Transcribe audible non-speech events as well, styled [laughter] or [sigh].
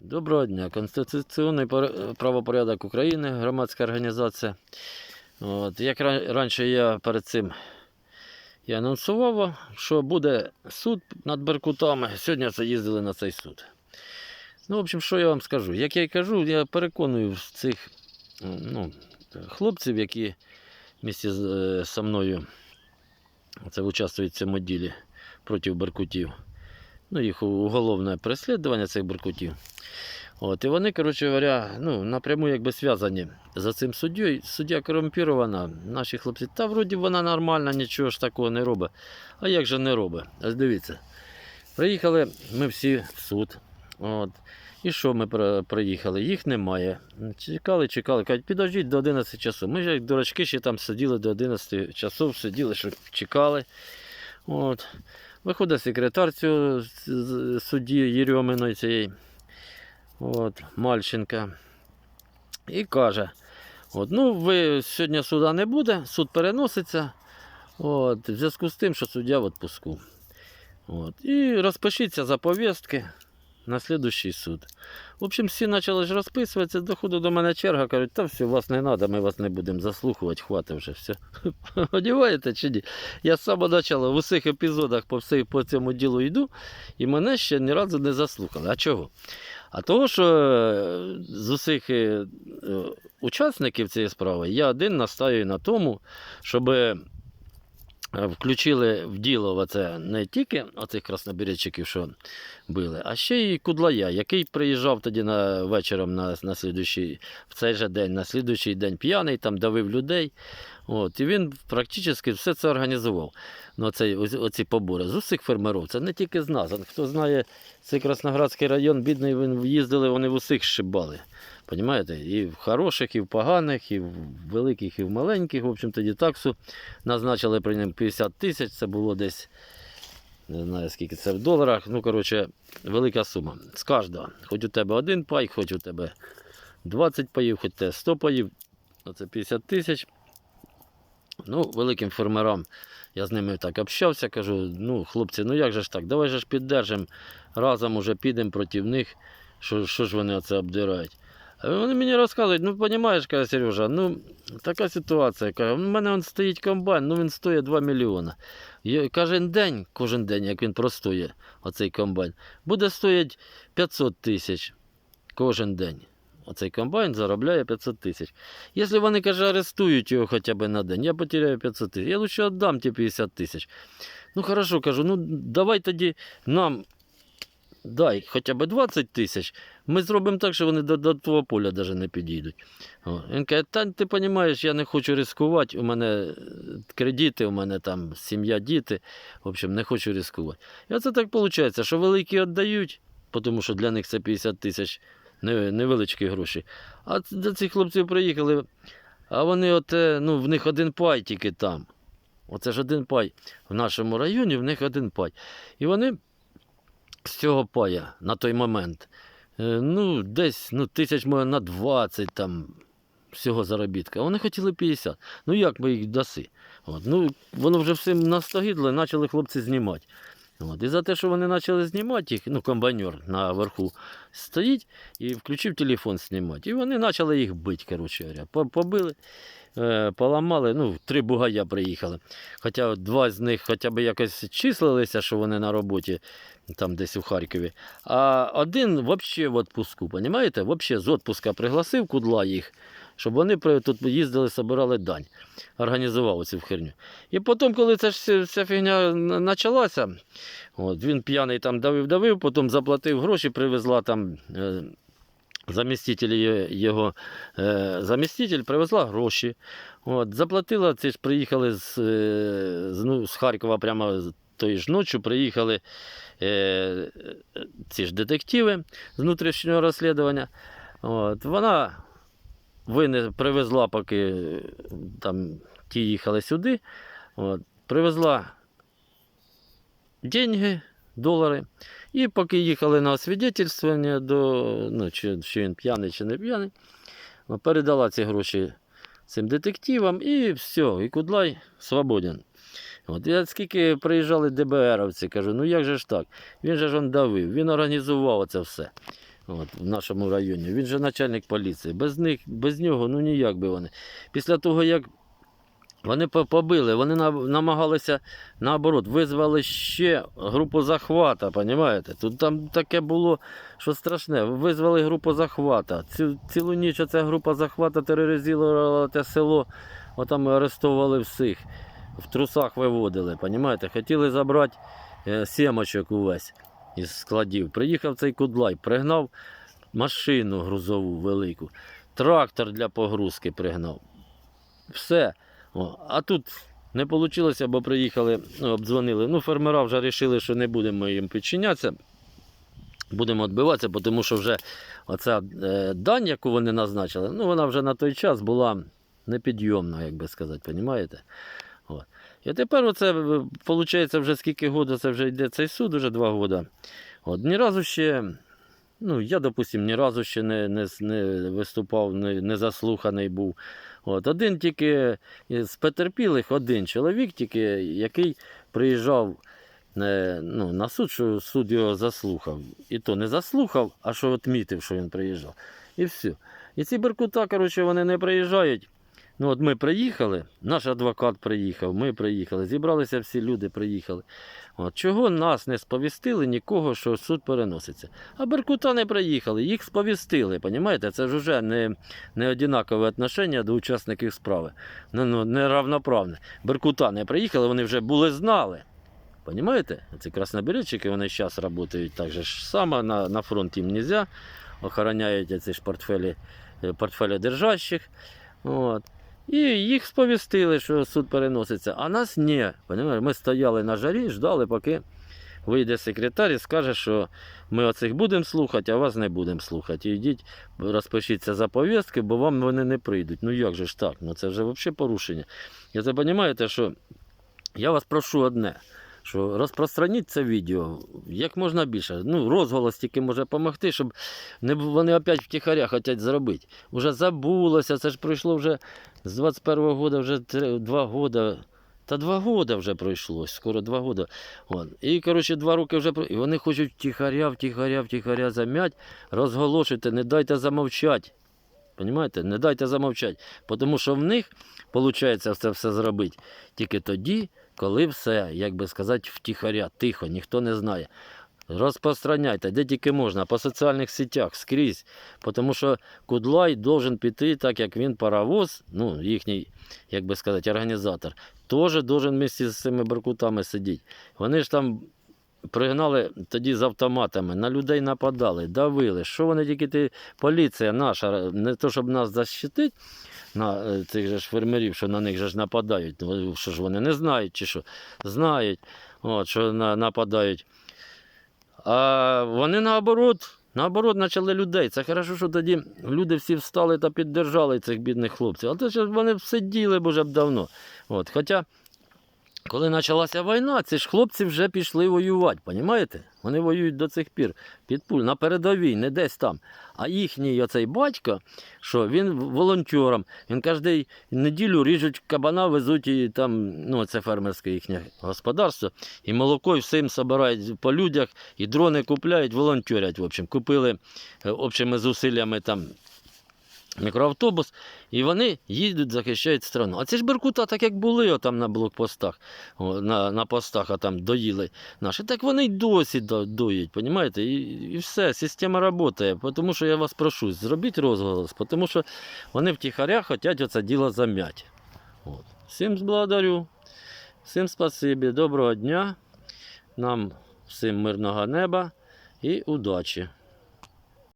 Доброго дня. Конституційний правопорядок України, громадська організація. От, як раніше я перед цим я анонсував, що буде суд над Беркутами. Сьогодні їздили на цей суд. Ну, в общем, що я вам скажу? Як я й кажу, я переконую цих ну, хлопців, які місті з е, мною це участвують в цьому ділі проти беркутів. Ну, їх уголовне переслідування цих беркутів. От, і вони, коротше говоря, ну, напряму якби зв'язані за цим суддєю. Суддя корумпірована, наші хлопці, та вроді вона нормальна, нічого ж такого не робить. А як же не робить? Ось дивіться. Приїхали ми всі в суд. От. І що ми приїхали? Їх немає. Чекали, чекали. Кажуть, підождіть до 11 часу. Ми ж як дурачки ще там сиділи до 11 часов, сиділи, що чекали. От. Виходить секретар цього судді Єрьоминої цієї. От, Мальченка. І каже: от, ну, ви сьогодні суда не буде, суд переноситься. От, в зв'язку з тим, що суддя в відпуску. От, і розпишіться за повістки на слідущий суд. В общем, всі почали ж розписуватися, доходить до мене черга, кажуть, та все, вас не треба, ми вас не будемо заслухувати, хватить вже все. [laughs] Одіваєте чи ні? Я з самого початку в усіх епізодах по, всій, по цьому ділу йду, і мене ще ні разу не заслухали. А чого? А того, що е, з усіх е, е, учасників цієї справи я один настаю на тому, щоб включили в діло оце не тільки оцих краснобірячиків, що били, а ще й Кудлая, який приїжджав тоді на, вечором на, на слідуючий, в цей же день, на слідуючий день п'яний, там давив людей. От, і він практично все це організував. Ну, оці, оці побори з усіх фермерів. Це не тільки з нас. Хто знає цей Красноградський район, бідний, він їздили, вони в усіх шибали. Понімаєте? І в хороших, і в поганих, і в великих, і в маленьких. В общем, тоді таксу назначили при ньому 50 тисяч. Це було десь, не знаю скільки це в доларах. Ну, коротше, велика сума. З кожного. Хоч у тебе один пай, хоч у тебе 20 паїв, хоч тебе 100 паїв. Оце 50 тисяч. Ну, великим фермерам я з ними так общався, кажу, ну, хлопці, ну як же ж так, давай же ж піддержимо, разом уже підемо проти них, що, що ж вони оце обдирають. Вони мені розказують, ну розумієш, каже Сережа, ну така ситуація. Каже, у мене он стоїть комбайн, ну він стоїть 2 мільйона. Кожен день, кожен день, як він простоє, оцей комбайн, буде стоїть 500 тисяч кожен день. Оцей комбайн заробляє 500 тисяч. Якщо вони, каже, арестують його хоча б на день, я потеряю 500 тисяч. Я лучше віддам ті 50 тисяч. Ну хорошо, кажу, ну давай тоді нам дай хоча б 20 тисяч. Ми зробимо так, що вони до, до твого поля навіть не підійдуть. Він каже, та ти розумієш, я не хочу ризикувати, у мене е, кредити, у мене там сім'я, діти. В общем, не хочу ризикувати. І оце так виходить, що великі віддають, тому що для них це 50 тисяч невеличкі гроші. А до цих хлопців приїхали, а вони от, е, ну, в них один пай тільки там. Оце ж один пай. В нашому районі в них один пай. І вони з цього пая на той момент, е, ну, десь ну, тисяч може, на 20 там всього заробітка. Вони хотіли 50. Ну як ми їх даси? От, ну, воно вже всім настогідло, почали хлопці знімати. От, і за те, що вони почали знімати їх, ну, комбайнер наверху стоїть і включив телефон знімати. І вони почали їх бити, коротше говоря. Побили, е, поламали, ну, три бугая приїхали. Хоча два з них хоча б якось числилися, що вони на роботі там десь у Харкові. А один взагалі в відпуску, розумієте? Взагалі з відпуска пригласив кудла їх, щоб вони тут їздили, збирали дань. Організував цю херню. І потім, коли ця вся- фігня почалася, от, він п'яний там давив-давив, потім заплатив гроші, привезла там. Е, Заміститель його е, заміститель привезла гроші. От, заплатила, ці ж приїхали з, е, з, ну, з Харкова прямо тої ж ночі приїхали е, ці ж детективи з внутрішнього розслідування. От, вона вине, привезла, поки там ті їхали сюди. От, привезла деньги, долари. І поки їхали на освідетельствування до, ну, чи, чи він п'яний, чи не п'яний, ну, передала ці гроші цим детективам і все, і Кудлай свободен. От я скільки приїжджали ДБРовці, кажу, ну як же ж так? Він же ж он давив, він організував це все. От, в нашому районі. Він же начальник поліції. Без них, без нього, ну ніяк би вони. Після того, як вони побили, вони намагалися наоборот, визвали ще групу захвата, понімаєте? Тут там таке було, що страшне. Визвали групу захвата. Цю, цілу ніч ця група захвата тероризувала те село, отам арестовували всіх, в трусах виводили, понімаєте? Хотіли забрати е, сімочок увесь із складів. Приїхав цей кудлай, пригнав машину грузову велику, трактор для погрузки пригнав. Все. А тут не вийшло, бо приїхали, ну, обдзвонили. Ну, фермера вже вирішили, що не будемо їм підчинятися. Будемо відбиватися, тому що вже оця е, дань, яку вони назначили, ну вона вже на той час була непідйомна, як би сказати, розумієте? От. І тепер оце, виходить, вже скільки года це вже йде цей суд, вже два роки. От, ні разу ще, ну, я, допустим, ні разу ще не, не, не виступав, не, не заслуханий був. От, один тільки з потерпілих, один чоловік, тільки, який приїжджав е, ну, на суд, що суд його заслухав. І то не заслухав, а що відмітив, що він приїжджав. І все. І ці беркута, коротше, вони не приїжджають. Ну, от ми приїхали, наш адвокат приїхав, ми приїхали, зібралися всі люди, приїхали. От, чого нас не сповістили нікого, що суд переноситься? А беркута не приїхали, їх сповістили, понімаєте? Це ж вже не, не однакове відношення до учасників справи. Ну, ну, неравноправне. Беркута не приїхали, вони вже були знали. Понімаєте? Ці краснобережчики, вони зараз працюють так же ж само, на, на фронт їм не можна, охороняють ці ж портфелі, е, портфелі держащих. От. І їх сповістили, що суд переноситься, а нас ні. Ми стояли на жарі, ждали, поки вийде секретар і скаже, що ми оцих будемо слухати, а вас не будемо слухати. І йдіть, розпишіться за повістки, бо вам вони не прийдуть. Ну як же ж так? Ну це вже взагалі порушення. І це розумієте, що я вас прошу одне. Що розпространіть це відео як можна більше. Ну, розголос тільки може допомогти, щоб не, вони опять втіхаря хочуть зробити. Уже забулося, це ж пройшло вже з 21-го року, вже три- два роки. Та два роки вже пройшло, скоро два роки. От. І, коротше, два роки вже. І вони хочуть втіхаря, втіхаря, втіхаря зам'ять, розголошуйте, не дайте замовчати. Понімаєте? Не дайте замовчати. Тому що в них виходить це все зробити тільки тоді, коли все, як би сказати, втіхаря, тихо, ніхто не знає. Розпространяйте, де тільки можна, по соціальних сетях, скрізь. Тому що Кудлай должен піти, так як він паровоз, ну, їхній, як би сказати, організатор, теж должен вместе з цими беркутами сидіти. Вони ж там пригнали тоді з автоматами, на людей нападали, давили. Що вони тільки ти, поліція наша, не то, щоб нас защитити, на е, цих же ж фермерів, що на них же ж нападають. Ну, що ж вони не знають, чи що? Знають, от, що на, нападають. А вони наоборот, наоборот, почали людей. Це хорошо, що тоді люди всі встали та піддержали цих бідних хлопців. А то ж вони б сиділи б уже б давно. От, хоча, коли почалася війна, ці ж хлопці вже пішли воювати, понімаєте? Вони воюють до цих пір під пуль, на передовій, не десь там. А їхній оцей батько, що він волонтером, він кожну неділю ріжуть кабана, везуть і там, ну це фермерське їхнє господарство, і молоко і всім збирають по людях, і дрони купляють, волонтерять. В общем, купили е, общими зусиллями там мікроавтобус, і вони їдуть, захищають страну. А ці ж беркута, так як були отам на блокпостах, на, на постах, а там доїли наші, так вони й досі до- доють, понімаєте? І, і все, система працює. Тому що я вас прошу, зробіть розголос, тому що вони втіхаря хочуть оце діло зам'яти. От. Всім благодарю, всім спасибі, доброго дня, нам всім мирного неба і удачі.